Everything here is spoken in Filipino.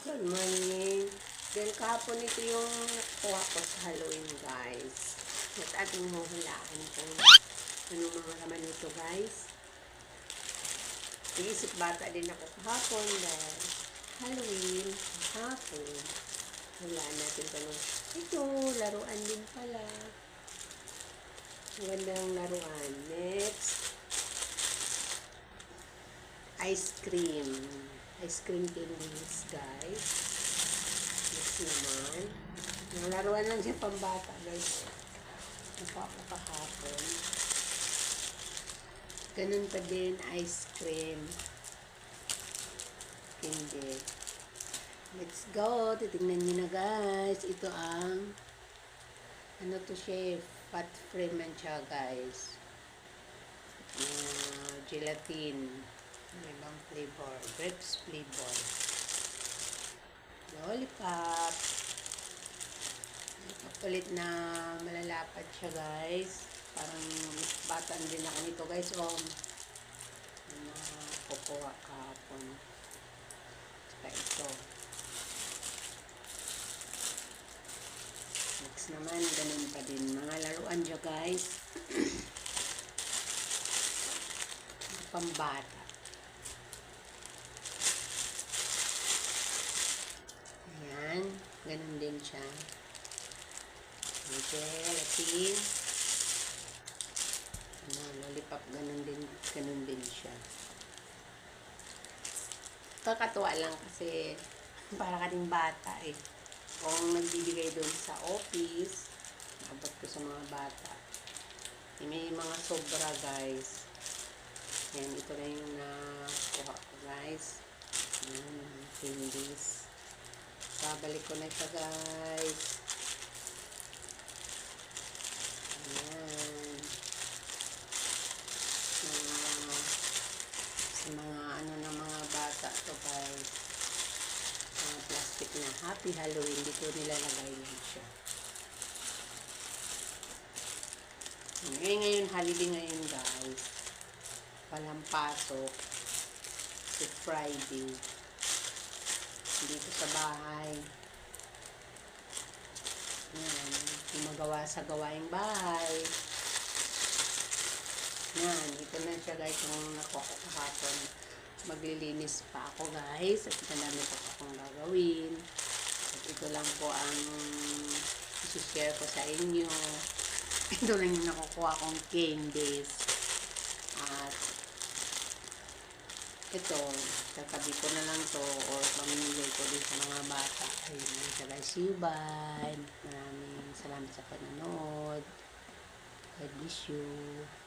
Good morning. Then kahapon ito yung nakuha ko sa Halloween, guys. At ating huhulaan kung ano mga laman nito, guys. Iisip bata din ako kahapon dahil Halloween, kahapon. Hulaan natin ito. Ito, laruan din pala. Ang gandang laruan. Next, ice cream. Ice cream candies, guys. Next naman. Laruan lang siya pambata, guys. Nakuha ko kahapon. Ganun pa din, ice cream. Candy. Let's go. Titingnan nyo na, guys. Ito ang ano to siya, fat free man siya, guys. Uh, gelatin. May ibang flavor. Grapes flavor. Lollipop. Kapalit na malalapad siya, guys. Parang batan din ako nito, guys. O, na kukuha kahapon. Saka ito. Next naman, ganun pa din. Mga laruan dyan, guys. Pambata. Ayan. Ganun din siya. Gelatin. Ano, lollipop, ganun din, ganun din siya. Kakatuwa lang kasi para ka ding bata eh. Kung nagbibigay doon sa office, naabot ko sa mga bata. Eh, May mga sobra guys. Yan, ito na yung nakuha ko guys. Yan, candies. Babalik ko na siya guys. Ayan. Mga, sa mga ano ng mga bata to guys. Mga plastic na Happy Halloween. Dito nilalagay yan siya. Ngayon, ngayon, holiday ngayon guys. Walang pasok. Si Friday. Dito sa bahay. Yan. Gumagawa sa gawaing bahay. Yan. Ito na siya guys yung nakuha ko kahapon. Maglilinis pa ako guys. At madami pa akong gagawin. At ito lang po ang isi-share ko sa inyo. Ito lang yung nakukuha kong candies. At ito, tatabi ko na lang to or pamimigay ko din sa mga bata. Ayun siya guys. Maraming salamat sa panonood. God bless you.